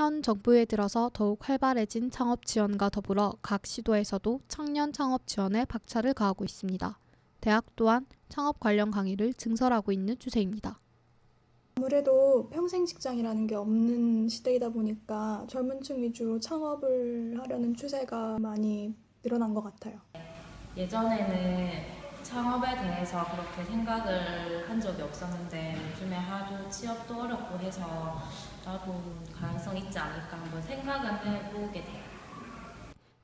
현 정부에 들어서 더욱 활발해진 창업 지원과 더불어 각 시도에서도 청년 창업 지원에 박차를 가하고 있습니다. 대학 또한 창업 관련 강의를 증설하고 있는 추세입니다. 아무래도 평생 직장이라는 게 없는 시대이다 보니까 젊은 층 위주로 창업을 하려는 추세가 많이 늘어난 것 같아요. 예전에는 창업에 대해서 그렇게 생각을 한 적이 없었는데 요즘에 하도 취업도 어렵고 해서 나도 가능성 있지 않을까 한번 생각은 해보게 돼요.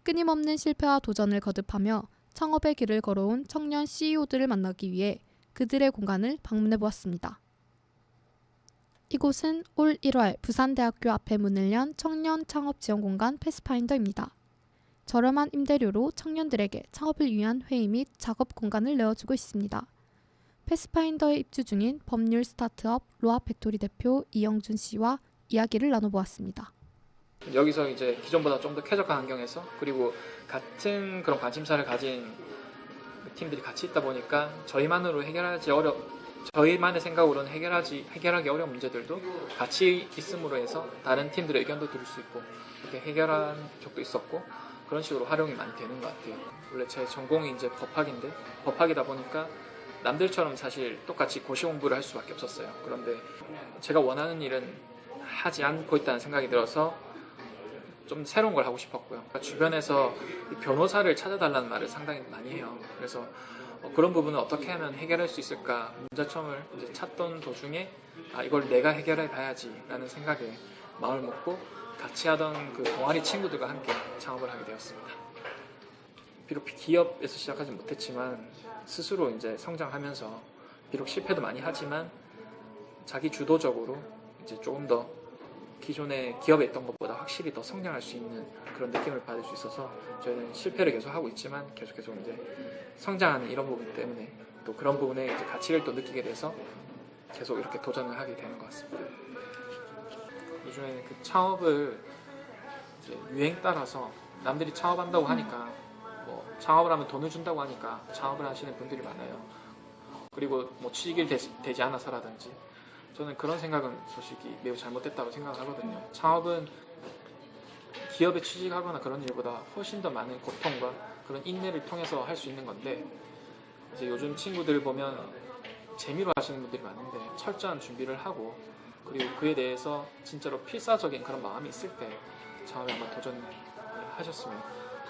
끊임없는 실패와 도전을 거듭하며 창업의 길을 걸어온 청년 CEO들을 만나기 위해 그들의 공간을 방문해 보았습니다. 이곳은 올 1월 부산대학교 앞에 문을 연 청년 창업 지원 공간 패스파인더입니다. 저렴한 임대료로 청년들에게 창업을 위한 회의 및 작업 공간을 내어주고 있습니다. 패스파인더에 입주 중인 법률 스타트업 로아 팩토리 대표 이영준 씨와 이야기를 나눠보았습니다. 여기서 이제 기존보다 좀 더 쾌적한 환경에서 그리고 같은 그런 관심사를 가진 팀들이 같이 있다 보니까 저희만으로 해결하지 어려 저희만의 생각으로는 해결하지 해결하기 어려운 문제들도 같이 있음으로 해서 다른 팀들의 의견도 들을 수 있고 이렇게 해결한 적도 있었고 그런 식으로 활용이 많이 되는 것 같아요. 원래 제 전공이 이제 법학인데 법학이다 보니까 남들처럼 사실 똑같이 고시 공부를 할 수밖에 없었어요. 그런데 제가 원하는 일은 하지 않고 있다는 생각이 들어서 좀 새로운 걸 하고 싶었고요. 주변에서 이 변호사를 찾아달라는 말을 상당히 많이 해요. 그래서 어, 그런 부분을 어떻게 하면 해결할 수 있을까 문제점을 이제 찾던 도중에 아 이걸 내가 해결해 봐야지라는 생각에 마음을 먹고 같이 하던 그 동아리 친구들과 함께 창업을 하게 되었습니다. 비록 기업에서 시작하지 못했지만 스스로 이제 성장하면서 비록 실패도 많이 하지만 자기 주도적으로 이제 조금 더 기존의 기업에 있던 것보다 확실히 더 성장할 수 있는 그런 느낌을 받을 수 있어서 저희는 실패를 계속 하고 있지만 계속 계속 이제 성장하는 이런 부분 때문에 또 그런 부분에 이제 가치를 또 느끼게 돼서 계속 이렇게 도전을 하게 되는 것 같습니다. 요즘에는 그 창업을 유행 따라서 남들이 창업한다고 하니까 뭐 창업을 하면 돈을 준다고 하니까 창업을 하시는 분들이 많아요. 그리고 뭐 취직이 되, 되지 않아서라든지 저는 그런 생각은 솔직히 매우 잘못됐다고 생각하거든요. 창업은 기업에 취직하거나 그런 일보다 훨씬 더 많은 고통과 그런 인내를 통해서 할 수 있는 건데 이제 요즘 친구들 보면 재미로 하시는 분들이 많은데 철저한 준비를 하고 그리고 그에 대해서 진짜로 필사적인 그런 마음이 있을 때 창업에 한번 도전하셨으면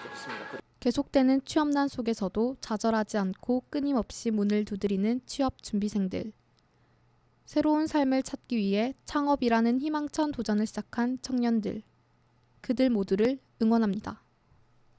좋겠습니다. 계속되는 취업난 속에서도 좌절하지 않고 끊임없이 문을 두드리는 취업 준비생들. 새로운 삶을 찾기 위해 창업이라는 희망찬 도전을 시작한 청년들. 그들 모두를 응원합니다.